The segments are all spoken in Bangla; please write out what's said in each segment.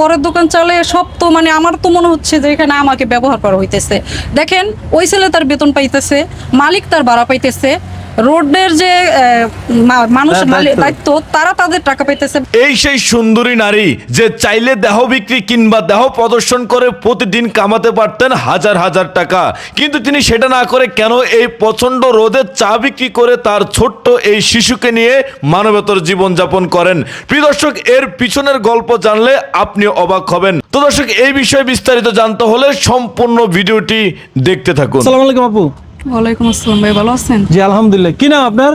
পরের দোকান চালে সব তো মানে আমার তো মনে হচ্ছে যে এখানে আমাকে ব্যবহার করা হইতেছে। দেখেন ওই ছেলে তার বেতন পাইতেছে মালিক তার ভাড়া পাইতেছে রোডের যে আহ, মা- মানুষের হ্যাঁ, দায়িত্ব। তারা তাদের টাকা পাইতেছে। এই সেই সুন্দরী নারী যে চাইলে দেহ বিক্রি কিংবা দেহ প্রদর্শন করে প্রতিদিন কামাতে পারতেন হাজার হাজার টাকা কিন্তু তিনি সেটা না করে কেন এই প্রচণ্ড রোদে চা বিক্রি করে তার ছোট্ট এই শিশুকে নিয়ে মানবতর জীবনযাপন করেন। প্রিয় দর্শক এর পিছনের গল্প জানলে আপনি অবাক হবেন। তো দর্শক এই বিষয়ে বিস্তারিত জানতে হলে সম্পূর্ণ ভিডিওটি দেখতে থাকুন। আসসালামু আলাইকুম আপু। ওয়ালাইকুম আসসালাম ভাই ভালো আছেন? জি আলহামদুলিল্লাহ। কি নাম আপনার?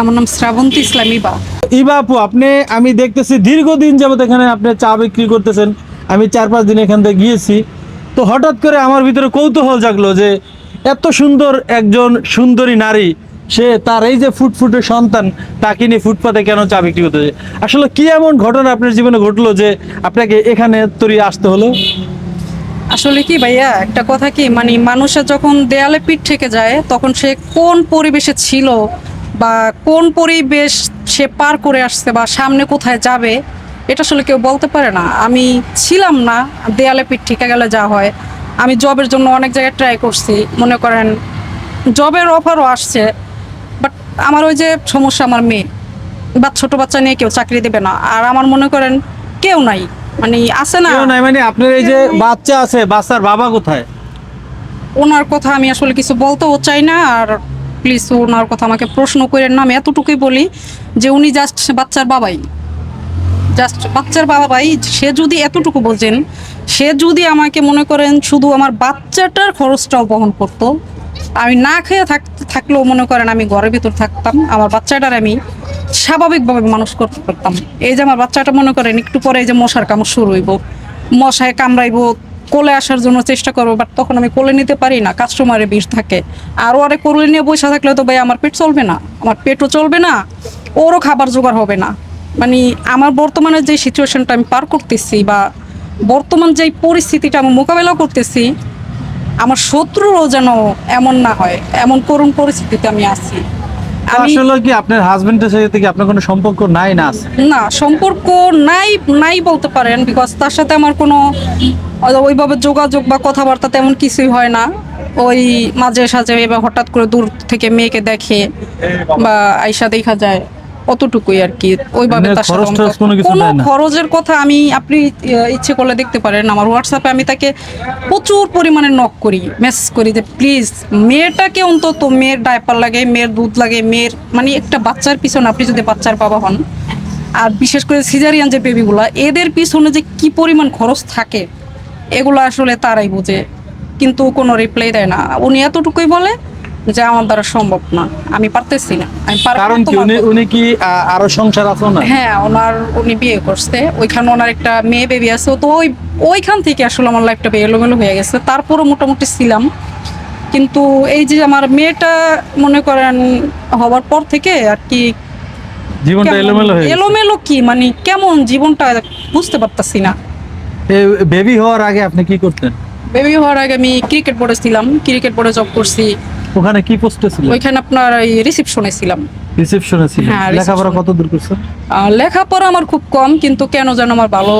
আমার নাম শ্রাবন্তী ইসলাম ইবা ইবা আপু আপনি আমি দেখতেছি দীর্ঘদিন যাবত এখানে আপনি চা বিক্রি করতেছেন। আমি চার পাঁচ দিন এখান থেকে গিয়েছি। তো হঠাৎ করে আমার ভিতরে কৌতূহল জাগলো যে এত সুন্দর একজন সুন্দরী নারী সে তার এই যে ফুটফুটে সন্তান তাকে নিয়ে ফুটপাতে কেন চা বিক্রি করতেছে আসলে কি এমন ঘটনা আপনার জীবনে ঘটলো যে আপনাকে এখানে তৈরি আসতে হলো? আসলে কি ভাইয়া, একটা কথা কি মানে মানুষের যখন দেয়ালে পিঠ থেকে যায়, তখন সে কোন পরিবেশে ছিল বা কোন পরিবেশ সে পার করে আসছে বা সামনে কোথায় যাবে, এটা আসলে কেউ বলতে পারে না। আমি ছিলাম না, দেয়ালে পিঠ থেকে গেলে যা হয়। আমি জবের জন্য অনেক জায়গায় ট্রাই করছি, মনে করেন জবের অফারও আসছে বাট আমার ওই যে সমস্যা, আমার মেয়ে, বা ছোট বাচ্চা নিয়ে কেউ চাকরি দেবে না। আর আমার মনে করেন কেউ নাই। মানে আছে না? নাই মানে আপনার এই যে বাচ্চা আছে বাচ্চার বাবা কোথায়? ওনার কথা আমি আসলে কিছু বলতেও চাই না আর প্লিজ ওনার কথা আমাকে প্রশ্ন করেন না। আমি এতটুকুই বলি যে উনি জাস্ট বাচ্চার বাবাই। জাস্ট বাচ্চার বাবাই সে যদি এতটুকু বোঝেন সে যদি আমাকে মনে করেন শুধু আমার বাচ্চাটার খরচটাও বহন করতো আমি না খেয়ে থাক, থাকলেও মনে করেন আমি ঘরের ভিতর থাকতাম। আমার বাচ্চাটার আমি স্বাভাবিকভাবে মানুষ করতে পারতাম। এই যে আমার বাচ্চাটা মনে করেন একটু পরে এই যে মশার কামড় শুরু হইব, মশায় কামড়াইবো, কোলে আসার জন্য চেষ্টা করব বাট তখন আমি কোলে নিতে পারি না কাস্টমারের বিষ থাকে। আর ওরে কোলে নিয়ে বসে থাকলে তো ভাই আমার পেট চলবে না, আমার পেটও চলবে না, ওরও খাবার জোগাড় হবে না। মানে আমার বর্তমানে যে সিচুয়েশনটা আমি পার করতেছি বা বর্তমান যে পরিস্থিতিটা আমি মোকাবেলা করতেছি আমার শত্রুরও যেন এমন না হয় এমন করুণ পরিস্থিতিতে আমি আছি। আসলে কি আপনার হাজবেন্ডের সাথে কি আপনার কোনো সম্পর্ক নাই না না সম্পর্ক নাই নাই বলতে পারেন বিকজ তার সাথে আমার কোনো ওইভাবে যোগাযোগ বা কথাবার্তা তেমন কিছুই হয় না। ওই মাঝে সাঝে এবার হঠাৎ করে দূর থেকে মেয়েকে দেখে বা আইসা দেখা যায়। অতটুকুই আর কি ওইভাবে তার টরচ কোনো? খরচের কথা আমি আপনি ইচ্ছে করলে দেখতে পারেন আমার হোয়াটসঅ্যাপে আমি তাকে প্রচুর পরিমাণে নক করি মেসেজ করি যে প্লিজ মেয়েটাকে অন্তত মেয়ের ডায়পার লাগে মেয়ের দুধ লাগে মেয়ের মানে একটা বাচ্চার পিছনে আপনি যদি বাচ্চার বাবা হন আর বিশেষ করে সিজারিয়ান যে বেবিগুলা এদের পিছনে যে কি পরিমাণ খরচ থাকে এগুলো আসলে তারাই বোঝে কিন্তু কোনো রিপ্লাই দেয় না উনি এতটুকুই বলে যে আমার দ্বারা সম্ভব না। আমি পারতেছি না। আমি কারণ কি উনি উনি কি আরও সংসার আছে না হ্যাঁ ওনার উনি বিয়ে করছে। ওইখানে ওনার একটা মেয়ে বেবি আছে। তো ওই ওইখান থেকে আসলে আমার লাইফটা এলোমেলো হয়ে গেছে। তারপরও মোটামুটি ছিলাম। কিন্তু এই যে আমার মেয়েটা মনে করেন হওয়ার পর থেকে আর কি জীবনটা এলোমেলো হয়ে এলোমেলো কি? মানে কেমন জীবনটা বুঝতে পারতাছি না। বেবি হওয়ার আগে আপনি কি করতেন? বেবি হওয়ার আগে আমি ক্রিকেট বোর্ডে ছিলাম। ক্রিকেট বোর্ডে জব করছি। ওখানে কি পোস্টে ছিল ওইখানে আপনার এই রিসিপশনে ছিলাম। রিসেপশনে ছিল হ্যাঁ, লেখাপড়া কত দূর করছেন? লেখাপড়া আমার খুব কম কিন্তু কেন যেন আমার ভালো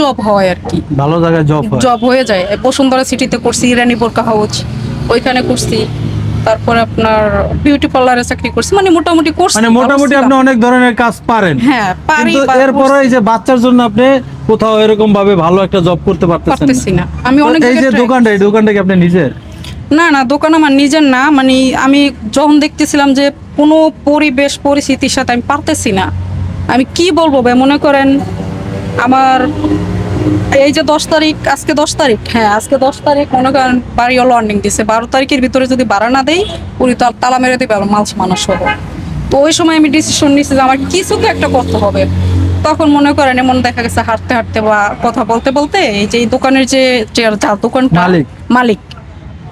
জব হয় আর কি। ভালো জায়গায় জব হয়? জব হয়ে যায়। বসুন্ধরা সিটিতে করছি ইরানি বোরকা হাউস। ওইখানে করছি। তারপরে আপনার বিউটি পার্লারে চাকরি করছি। মানে মোটামুটি করছি মানে মোটামুটি আপনি অনেক ধরনের কাজ পারেন। হ্যাঁ পারি কিন্তু এরপরে এই যে বাচ্চার জন্য আপনি কোথাও এরকম ভাবে ভালো একটা জব করতে পারতেছেন পারতেছি না। না আমি অনেক এই যে দোকানটা এই দোকানটা কি আপনি নিজের? না না দোকান আমার নিজের না মানে আমি যখন দেখতেছিলাম যে কোনো পরিবেশ পরিস্থিতির সাথে আমি পারতেছি না আমি কি বলব ভাই মনে করেন আমার এই যে দশ তারিখ আজকে দশ তারিখ হ্যাঁ আজকে দশ তারিখ মনে করেন বাড়ি হলো ওয়ার্নিং দিছে বারো তারিখের ভিতরে যদি বাড়া না দেই উনি তো তালা মেরে দেবে মাছ মানুষ হব। তো ওই সময় আমি ডিসিশন নিচ্ছি যে আমার কিছু তো একটা করতে হবে। তখন মনে করেন এমন দেখা গেছে হাঁটতে হাঁটতে বা কথা বলতে বলতে এই যে দোকানের যে যে- যার দোকানটা মালিক। মালিক।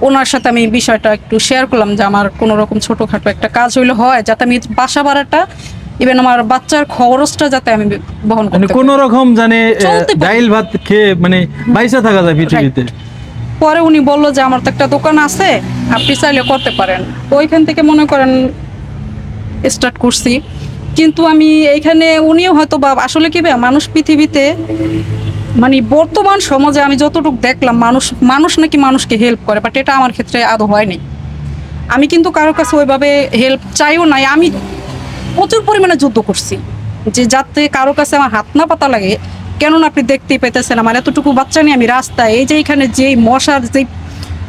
ওনার সাথে আমি বিষয়টা একটু শেয়ার করলাম যে আমার কোনো রকম ছোটোখাটো একটা কাজ হইলে হয় যাতে আমি বাসা ভাড়াটা ইভেন আমার বাচ্চার খরচটা যাতে আমি বহন মানে করতে কোন রকম জানে ডাইল ভাত খেয়ে মানে বাইসা থাকা যায় পৃথিবীতে। পরে উনি বলল যে আমার তো একটা দোকান আছে আপনি চাইলে করতে পারেন। ওইখান থেকে মনে করেন স্টার্ট করছি। কিন্তু আমি এইখানে উনিও হয়তো বা আসলে কি মানুষ পৃথিবীতে মানে বর্তমান সমাজে আমি যতটুকু দেখলাম, মানুষ মানুষ নাকি মানুষকে হেল্প করে বাট এটা আমার ক্ষেত্রে আদৌ হয়নি। আমি কিন্তু কারোর কাছে ওইভাবে হেল্প চাইও নাই। আমি প্রচুর পরিমাণে যুদ্ধ করছি, যে যাতে কারও কাছে আমার হাত না পাতা লাগে। কেননা আপনি দেখতেই পেতেছেন, আমার এতটুকু বাচ্চা নিয়ে আমি রাস্তায়, এই যে এখানে যেই মশার যেই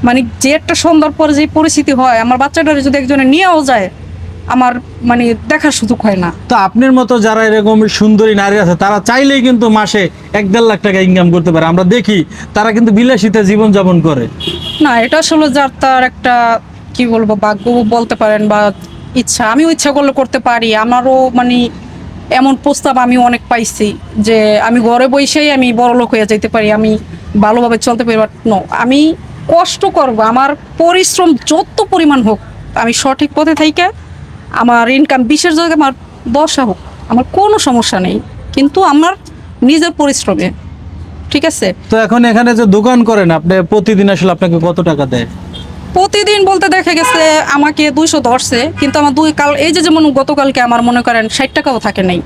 মানে যে একটা সন্ধ্যার পরে যে পরিস্থিতি হয়, আমার বাচ্চাটারে যদি একজনে নিয়েও যায় আমার মানে দেখার সুযোগ হয় না। তো আপনার মতো যারা এরকম সুন্দরী নারী আছে তারা চাইলেই কিন্তু মাসে এক দেড় লাখ টাকা ইনকাম করতে পারে। আমরা দেখি তারা কিন্তু বিলাসিতে জীবন যাপন করে। না এটা আসলে যার তার একটা কি বলব ভাগ্য বলতে পারেন বা ইচ্ছা। আমিও ইচ্ছা করলে করতে পারি। আমারও মানে এমন প্রস্তাব আমি অনেক পাইছি যে আমি ঘরে বসেই আমি বড় লোক হয়ে যেতে পারি আমি ভালোভাবে চলতে পারি বাট নো আমি কষ্ট করব। আমার পরিশ্রম যত পরিমাণ হোক আমি সঠিক পথে থাইকে আমার ইনকাম বিশের জায়গায় আমার দশা হোক আমার কোনো সমস্যা নেই। কিন্তু আমার নিজের পরিশ্রমে ঠিক আছে? তো এখন এখানে যে দোকান করেন আপনি প্রতিদিন আসলে আপনাকে কত টাকা দেয়? প্রতিদিন বলতে দেখা গেছে আমাকে দুইশো ধরছে কিন্তু আমার দুই কাল এই যে যেমন গতকালকে আমার মনে করেন ষাট টাকাও থাকে নাই।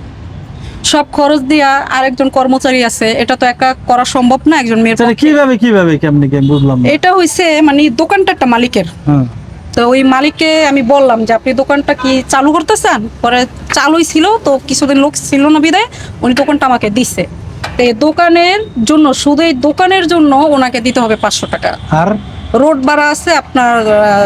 সব খরচ দিয়া আরেকজন কর্মচারী আছে এটা তো একা করা সম্ভব না একজন মেয়ের। কীভাবে কীভাবে কেমনি কেমন বুঝলাম এটা হইছে মানে দোকানটা একটা মালিকের। হ্যাঁ। তো ওই মালিককে আমি বললাম যে আপনি দোকানটা কি চালু করতে চান পরে চালুই ছিল তো কিছুদিন লোক ছিল না বিদায় উনি দোকানটা আমাকে দিছে। তো দোকানের জন্য শুধু এই দোকানের জন্য ওনাকে দিতে হবে পাঁচশো টাকা। আর? রোড ভাড়া আছে আপনার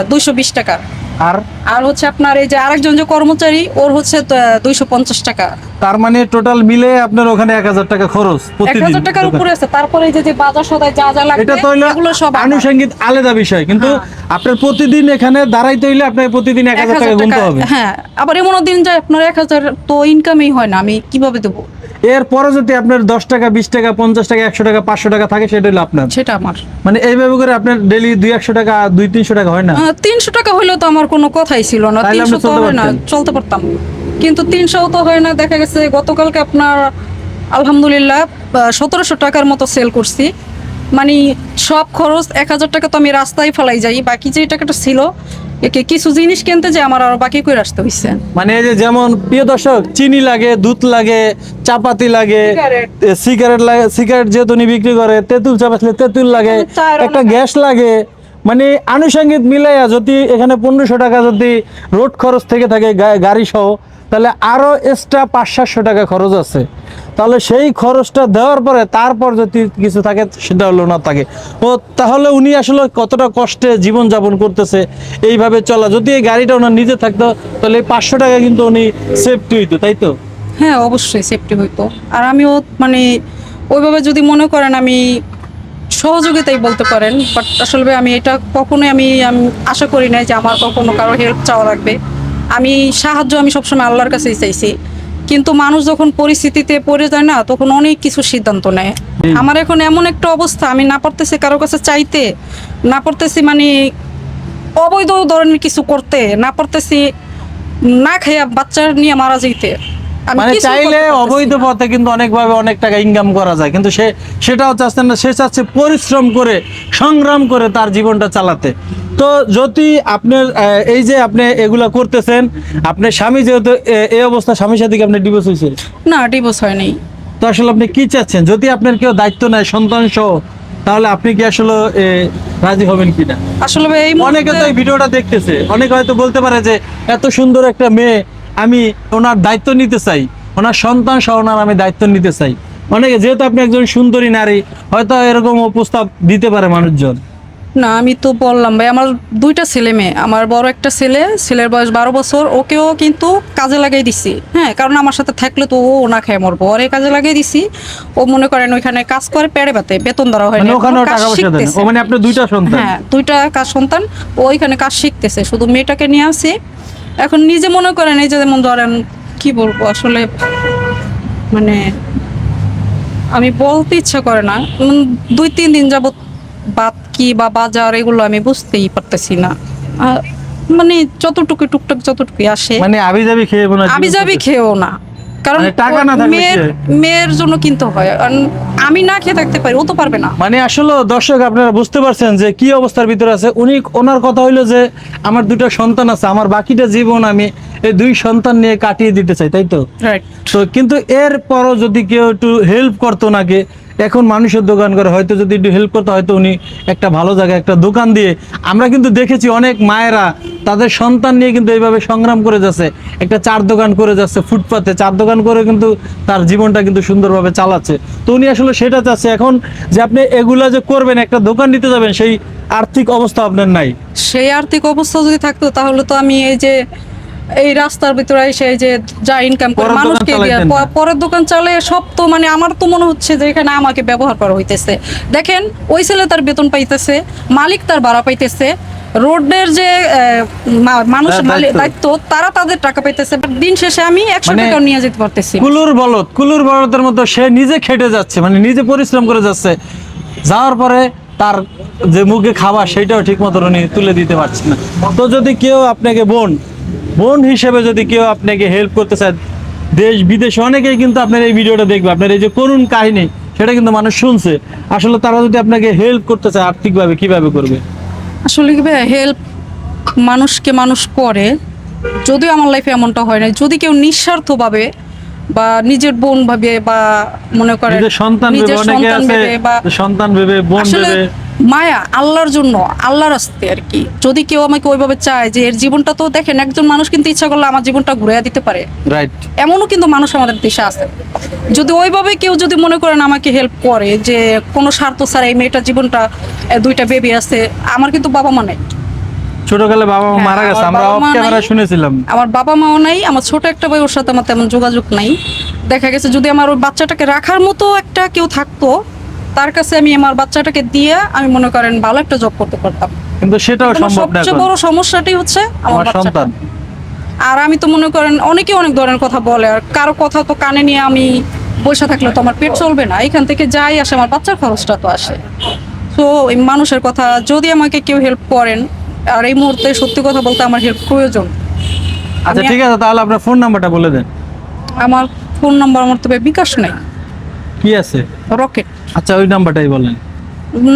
দুইশো বিশ টাকা। আর? আর হচ্ছে আপনার এই যে আরেকজন যে কর্মচারী ওর হচ্ছে দুইশো পঞ্চাশ টাকা। তার মানে টোটাল মিলে আপনার ওখানে এক হাজার টাকা খরচ এক প্রতিদিন হাজার টাকার উপরে আছে। তারপরে যে যে বাজার সদায় যা যা লাগবে এটা তো এগুলো সব। আনুষঙ্গিক আলাদা বিষয়। কিন্তু হ্যাঁ। আপনার প্রতিদিন এখানে দাঁড়াইতে হইলে আপনাকে প্রতিদিন এক হাজার টাকা গুনতে হবে। হ্যাঁ। আবার এমনও দিন যায় আপনার এক হাজার তো ইনকামই হয় না আমি কীভাবে দেবো? এরপরে যদি আপনার দশ টাকা বিশ টাকা পঞ্চাশ টাকা একশো টাকা পাঁচশো টাকা থাকে সেটা হলো আপনার। সেটা আমার। মানে এইভাবে করে আপনার ডেলি দুই একশো টাকা দুই তিনশো টাকা হয় না? তিনশো টাকা হলেও তো আমার কোনো কথাই ছিল না। তিনশো তো হয় না চলতে পারতাম। কিন্তু তিনশো তো হয় না দেখা গেছে গতকালকে আপনার আলহামদুলিল্লাহ সতেরোশো টাকার মতো সেল করছি। মানে সব খরচ এক হাজার টাকা তো আমি রাস্তায় ফেলাই যাই বাকি যে টাকাটা ছিল একে কিছু জিনিস কিনতে যে আমার আরও বাকি করে আসতে হইছে মানে এই যে যেমন প্রিয় দর্শক চিনি লাগে দুধ লাগে চাপাতি লাগে সিগারেট। লাগে সিগারেট যেহেতু উনি বিক্রি করে তেঁতুল চাপাতলে তেঁতুল লাগে একটা গ্যাস লাগে মানে আনুষঙ্গিক মিলাইয়া যদি এখানে পনেরোশো টাকা যদি রোড খরচ থেকে থাকে গাড়ি সহ তাহলে আরও এক্সট্রা পাঁচ সাতশো টাকা খরচ আছে। তাহলে সেই খরচটা দেওয়ার পরে তারপর যদি কিছু থাকে, সেটা হলো না থাকে। ও, তাহলে উনি আসলে কতটা কষ্টে জীবন যাপন করতেছে, এইভাবে চলা। যদি এই গাড়িটা ওনার নিজে থাকতো, তাহলে এই পাঁচশো টাকা কিন্তু উনি সেফটি হইতো, তাই তো? হ্যাঁ অবশ্যই সেফটি হইতো। আর আমিও মানে ওইভাবে যদি মনে করেন আমি সহযোগিতাই বলতে পারেন বাট আসলে আমি এটা কখনোই আমি আশা করি নাই যে আমার কখনো কারও হেল্প চাওয়া লাগবে। আমি সাহায্য আমি সবসময় আল্লাহর কাছেই চাইছি। কিন্তু মানুষ যখন পরিস্থিতিতে পড়ে যায় না তখন অনেক কিছু সিদ্ধান্ত নেয়। আমার এখন এমন একটা অবস্থা আমি না পারতেছি কারও কাছে চাইতে না পারতেছি মানে অবৈধ ধরনের কিছু করতে না পারতেছি না খেয়ে বাচ্চা নিয়ে মারা যেতে মানে চাইলে অবৈধ পথে কিন্তু অনেকভাবে অনেক টাকা ইনকাম করা যায়। কিন্তু সে সেটাও চাচ্ছে না সে চাচ্ছে পরিশ্রম করে সংগ্রাম করে তার জীবনটা চালাতে। তো যদি আপনার এই যে আপনি এগুলা করতেছেন আপনার স্বামী যেহেতু এই অবস্থা স্বামীর সাথে কি আপনার ডিভোর্স হয়েছে না ডিভোর্স হয় নাই তো আসলে আপনি কি চাচ্ছেন? যদি আপনার কেউ দায়িত্ব নেয় সন্তান সহ তাহলে আপনি কি আসলে রাজি হবেন কিনা? আসলে অনেকে তো এই ভিডিওটা দেখতেছে। অনেকে হয়তো বলতে পারে যে এত সুন্দর একটা মেয়ে আমি ওনার দায়িত্ব নিতে চাই। ওনার সন্তান সহ ওনার আমি দায়িত্ব নিতে চাই। অনেকে যেহেতু আপনি একজন সুন্দরী নারী হয়তো এরকম প্রস্তাব দিতে পারে মানুষজন। না আমি তো বললাম ভাই আমার দুইটা ছেলে মেয়ে। আমার বড় একটা ছেলে ছেলের বয়স বারো বছর ওকেও কিন্তু কাজে লাগাই দিছি। হ্যাঁ কারণ আমার সাথে থাকলে তো ও না খেয়ে মরবো। ওরে কাজে লাগাই দিছি। ও মনে করেন ওইখানে কাজ করে পেড়ে বাতে বেতন দেওয়া হয় মানে মানে দুইটা সন্তান? হ্যাঁ দুইটা কাজ সন্তান ও ওইখানে কাজ শিখতেছে। শুধু মেয়েটাকে নিয়ে আসি এখন নিজে মনে করেন এই যে যেমন ধরেন কি বলব আসলে মানে আমি বলতে ইচ্ছা করে না। দুই তিন দিন যাবৎ বাদ কি বা বাজার এগুলো আমি বুঝতেই পারতেছি না। মানে যতটুকু টুকটাক যতটুকু আসে মানে আবি যাবি খেয়ে আমি জীবন যাবি খেয়েও না। কারণ মানে টাকা না মেয়ের মেয়ের জন্য কিনতে হয়। আমি না খেয়ে থাকতে পারি ও তো পারবে না। মানে আসলে দর্শক আপনারা বুঝতে পারছেন যে কি অবস্থার ভিতরে আছে। উনি ওনার কথা হইল যে আমার দুটো সন্তান আছে আমার বাকিটা জীবন আমি এই দুই সন্তান নিয়ে কাটিয়ে দিতে চাই তাই তো? তো কিন্তু এর পরও যদি কেউ একটু হেল্প করতো নাকি এখন মানুষের দোকান করে হয়তো যদি একটু হেল্প করতো হয়তো উনি একটা ভালো জায়গায় একটা দোকান দিয়ে আমরা কিন্তু দেখেছি অনেক মায়েরা তাদের সন্তান নিয়ে কিন্তু এইভাবে সংগ্রাম করে যাচ্ছে একটা চার দোকান করে যাচ্ছে ফুটপাতে চার দোকান করে কিন্তু তার জীবনটা কিন্তু সুন্দরভাবে চালাচ্ছে। তো উনি আসলে সেটা চাচ্ছে। এখন যে আপনি এগুলা যে করবেন একটা দোকান দিতে যাবেন সেই আর্থিক অবস্থা আপনার নাই। সেই আর্থিক অবস্থা যদি থাকতো তাহলে তো আমি এই যে এই রাস্তার ভিতরে এসে যে যা ইনকাম করে মানুষকে দিয়ে পরের দোকান চালে সব তো মানে আমার তো মনে হচ্ছে যে এখানে আমাকে ব্যবহার করা হইতেছে। দেখেন ওই ছেলে তার বেতন পাইতেছে মালিক তার ভাড়া পাইতেছে রোডের যে আহ, মা- মানুষের তার মালিক দায়িত্ব। তারা তাদের টাকা পাইতেছে। দিন শেষে আমি একশো মানে- টাকাও নিয়ে যেতে পারতেছি কুলুর বলদ কুলুর বলদের মতো সে নিজে খেটে যাচ্ছে মানে নিজে পরিশ্রম করে যাচ্ছে। যাওয়ার পরে তার যে মুখে খাবার সেটাও ঠিক মতো উনি তুলে দিতে পারছে না। তো যদি কেউ আপনাকে বোন বোন হিসেবে যদি কেউ আপনাকে হেল্প করতে চায় দেশ বিদেশে অনেকেই কিন্তু আপনার এই ভিডিওটা দেখবে। আপনার এই যে করুণ কাহিনী সেটা কিন্তু মানুষ শুনছে। আসলে তারা যদি আপনাকে হেল্প করতে চায় আর্থিকভাবে কীভাবে করবে? আসলে কি ভাই হেল্প মানুষকে মানুষ করে। যদিও আমার লাইফে এমনটা হয় না যদি কেউ নিঃস্বার্থভাবে বা নিজের বোন ভাবে বা মনে করেন নিজের সন্তান ভেবে বা সন্তান ভেবে বোন ভেবে মায়া আল্লাহর জন্য আল্লাহর আসতে আর কি। যদি কেউ আমাকে ওইভাবে চায় যে এর জীবনটা তো দেখেন একজন মানুষ কিন্তু ইচ্ছা করলে আমার জীবনটা ঘুরে দিতে পারে। রাইট এমনও কিন্তু মানুষ আমাদের দেশে আছে। যদি ওইভাবে কেউ যদি মনে করেন আমাকে হেল্প করে যে কোনো স্বার্থ ছাড়া এই মেয়েটার জীবনটা দুইটা বেবি আছে আমার কিন্তু বাবা মা নেই। ছোটকালে বাবা মা হ্যাঁ, মারা গেছে আমার আমরা অফ ক্যামেরা শুনেছিলাম। আমার বাবা মাও নাই আমার ছোট একটা ভাই ওর সাথে আমার তেমন যোগাযোগ নাই। দেখা গেছে যদি আমার ওই বাচ্চাটাকে রাখার মতো একটা কেউ থাকতো তার কাছে আমি আমার বাচ্চাটাকে দিয়ে আমি মনে করেন ভালো একটা জব করতে পারতাম। কিন্তু সেটাও সম্ভব না সবচেয়ে বড় সমস্যাটি হচ্ছে আমার সন্তান। আর আমি তো মনে করেন অনেকে অনেক ধরনের কথা বলে আর কারও কথা তো কানে নিয়ে আমি বসে থাকলে তো আমার পেট চলবে না। এখান থেকে যাই আসে আমার বাচ্চার খরচটা তো আসে। তো এই মানুষের কথা যদি আমাকে কেউ হেল্প করেন আর এই মুহূর্তে সত্যি কথা বলতে আমার হেল্প প্রয়োজন। আচ্ছা ঠিক আছে তাহলে আপনার ফোন নাম্বারটা বলে দেন। আমার ফোন নাম্বার আমার তবে বিকাশ নাই। কি আছে? রকেট আচ্ছা ওই নাম্বারটাই বলেন।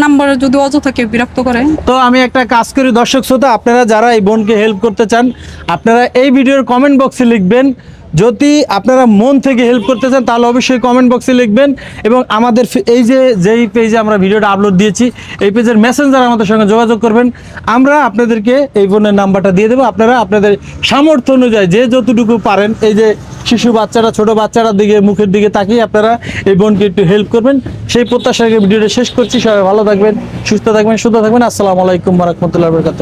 নাম্বারে যদি অযথা কেউ বিরক্ত করে। তো আমি একটা কাজ করি দর্শক শ্রোতা আপনারা যারা এই বোনকে হেল্প করতে চান আপনারা এই ভিডিওর কমেন্ট বক্সে লিখবেন যদি আপনারা মন থেকে হেল্প করতে চান, তাহলে অবশ্যই কমেন্ট বক্সে লিখবেন এবং আমাদের এই যে, যেই পেজে আমরা ভিডিওটা আপলোড দিয়েছি, এই পেজের মেসেঞ্জার আমাদের সঙ্গে যোগাযোগ করবেন। আমরা আপনাদেরকে এই বোনের নাম্বারটা দিয়ে দেবো। আপনারা আপনাদের সামর্থ্য অনুযায়ী যে যতটুকু পারেন, এই যে শিশু বাচ্চারা, ছোট বাচ্চারা দিকে, মুখের দিকে তাকিয়ে আপনারা এই বোনকে একটু হেল্প করবেন। সেই প্রত্যাশাকে ভিডিওটা শেষ করছি। সবাই ভালো থাকবেন, সুস্থ থাকবেন সুস্থ থাকবেন। আসসালামু আলাইকুম রহমতুল্লাহ বরকাত